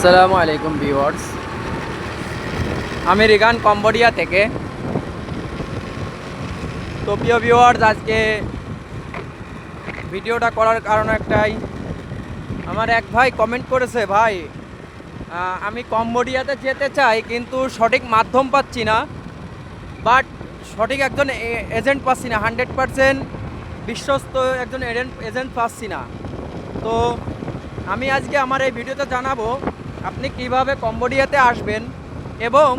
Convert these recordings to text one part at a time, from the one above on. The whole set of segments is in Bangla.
আসসালামু আলাইকুম ভিওয়ার্স আমি রিগান কম্বোডিয়া থেকে। তো প্রিয় ভিউয়ার্স, আজকে ভিডিওটা করার কারণ একটাই। আমার এক ভাই কমেন্ট করেছে, ভাই আমি কম্বোডিয়াতে যেতে চাই, কিন্তু সঠিক মাধ্যম পাচ্ছি না। বাট সঠিক একজন এজেন্ট পাচ্ছি না। হান্ড্রেড পারসেন্ট বিশ্বস্ত একজন এজেন্ট পাচ্ছি না। তো আমি আজকে আমার এই ভিডিওতে জানাব আপনি কীভাবে কম্বোডিয়াতে আসবেন এবং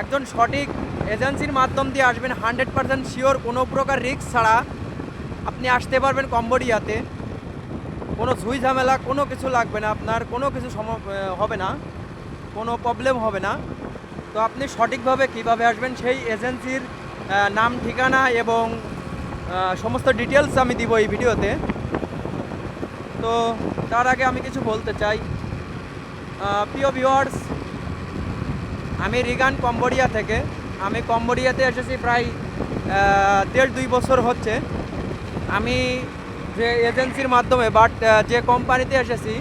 একজন সঠিক এজেন্সির মাধ্যম দিয়ে আসবেন, হান্ড্রেড পারসেন্ট শিওর কোনো প্রকার রিস্ক ছাড়া আপনি আসতে পারবেন কম্বোডিয়াতে। কোনো ঝুই ঝামেলা, কোনো কিছু লাগবে না আপনার, কোনো কিছু সম হবে না, কোনো প্রবলেম হবে না। তো আপনি সঠিকভাবে কীভাবে আসবেন সেই এজেন্সির নাম, ঠিকানা এবং সমস্ত ডিটেলস আমি দিব এই ভিডিওতে। তো তার আগে আমি কিছু বলতে চাই। প্রিয় ভিউয়ার্স আমি রিগান কম্বোডিয়া থেকে। আমি কম্বোডিয়াতে এসেছি প্রায় দেড় দুই বছর হচ্ছে। আমি যে এজেন্সির মাধ্যমে বাট যে কোম্পানিতে এসেছি,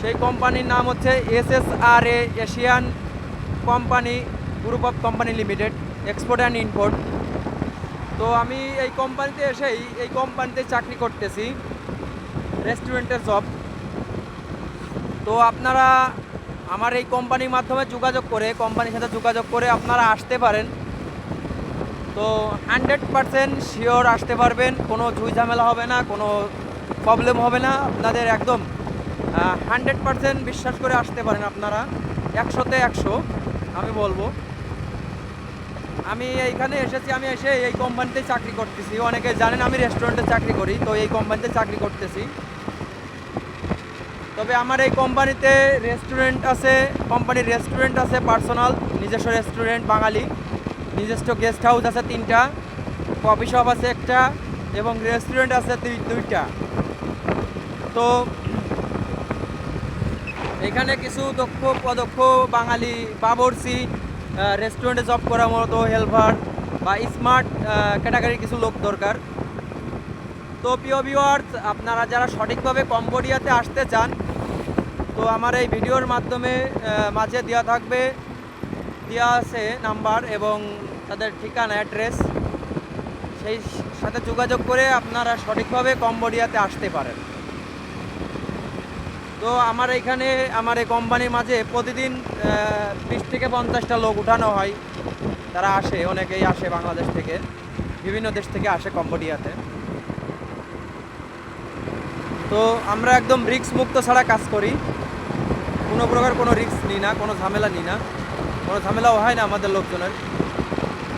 সেই কোম্পানির নাম হচ্ছে S S R A Asian company, group of company limited, export and import. তো আমি এই কোম্পানিতে এসেই, এই কোম্পানিতে চাকরি করতেছি, রেস্টুরেন্টের জব। তো আপনারা আমার এই কোম্পানির মাধ্যমে যোগাযোগ করে, কোম্পানির সাথে যোগাযোগ করে আপনারা আসতে পারেন। তো হান্ড্রেড পারসেন্ট শিওর আসতে পারবেন, কোনো ঝুই ঝামেলা হবে না, কোনো প্রবলেম হবে না। আপনাদের একদম হান্ড্রেড পারসেন্ট বিশ্বাস করে আসতে পারেন আপনারা। একশোতে একশো, আমি বলব। আমি এইখানে এসেছি, আমি এসে এই কোম্পানিতে চাকরি করতেছি। অনেকে জানেন আমি রেস্টুরেন্টে চাকরি করি, তো এই কোম্পানিতে চাকরি করতেছি। তবে আমার এই কোম্পানিতে রেস্টুরেন্ট আছে, কোম্পানির রেস্টুরেন্ট আছে পার্সোনাল নিজস্ব রেস্টুরেন্ট বাঙালি। নিজস্ব গেস্ট হাউস আছে তিনটা কফি শপ আছে একটা, এবং রেস্টুরেন্ট আছে দুই, দুইটা। তো এখানে কিছু দক্ষ পদক্ষ বাঙালি বাবরসি রেস্টুরেন্টে জব করার মতো হেল্পার বা স্মার্ট ক্যাটাগরির কিছু লোক দরকার। তো প্রিয় ভিউয়ার্স আপনারা যারা সঠিকভাবে কম্বোডিয়াতে আসতে চান তো আমার এই ভিডিওর মাধ্যমে মাঝে দেওয়া থাকবে, দেওয়া আছে নাম্বার এবং তাদের ঠিকানা, অ্যাড্রেস। সেই সাথে যোগাযোগ করে আপনারা সঠিকভাবে কম্বোডিয়াতে আসতে পারেন। তো আমার এখানে, আমার এই কোম্পানির মাঝে প্রতিদিন বিশ থেকে পঞ্চাশটা লোক উঠানো হয়। তারা আসে, অনেকেই আসে বাংলাদেশ থেকে, বিভিন্ন দেশ থেকে আসে কম্বোডিয়াতে। তো আমরা একদম রিক্স মুক্ত ছাড়া কাজ করি। কোনো প্রকার কোনো রিস্ক নিই না, কোনো ঝামেলা নিই না। কোনো ঝামেলাও হয় না আমাদের লোকজনের।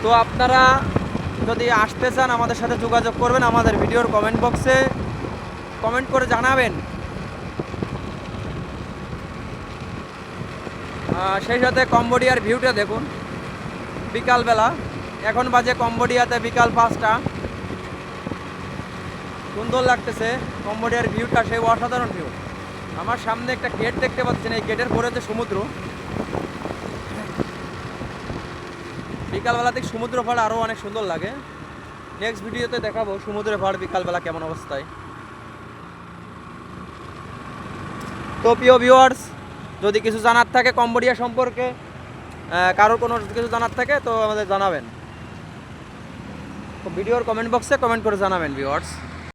তো আপনারা যদি আসতে চান আমাদের সাথে যোগাযোগ করবেন আমাদের ভিডিওর কমেন্ট বক্সে কমেন্ট করে জানাবেন। সেই সাথে কম্বোডিয়ার ভিউটা দেখুন। বিকালবেলা। এখন বাজে কম্বোডিয়াতে বিকাল পাঁচটা। সুন্দর লাগতেছে কম্বোডিয়ার ভিউটা সেই অসাধারণ ভিউ আমার সামনে একটা গেট দেখতে পাচ্ছেন, এই গেটের পরে যে সমুদ্র। বিকালবেলা থেকে সমুদ্র পাড় আরও অনেক সুন্দর লাগে। নেক্সট ভিডিওতে দেখাবো সমুদ্রের পাড় বিকালবেলা কেমন অবস্থায়। তো প্রিয় ভিউয়ার্স যদি কিছু জানার থাকে কম্বোডিয়া সম্পর্কে কারোর কোনো কিছু জানার থাকে তো আমাদের জানাবেন। ভিডিওর কমেন্ট বক্সে কমেন্ট করে জানাবেন ভিউয়ার্স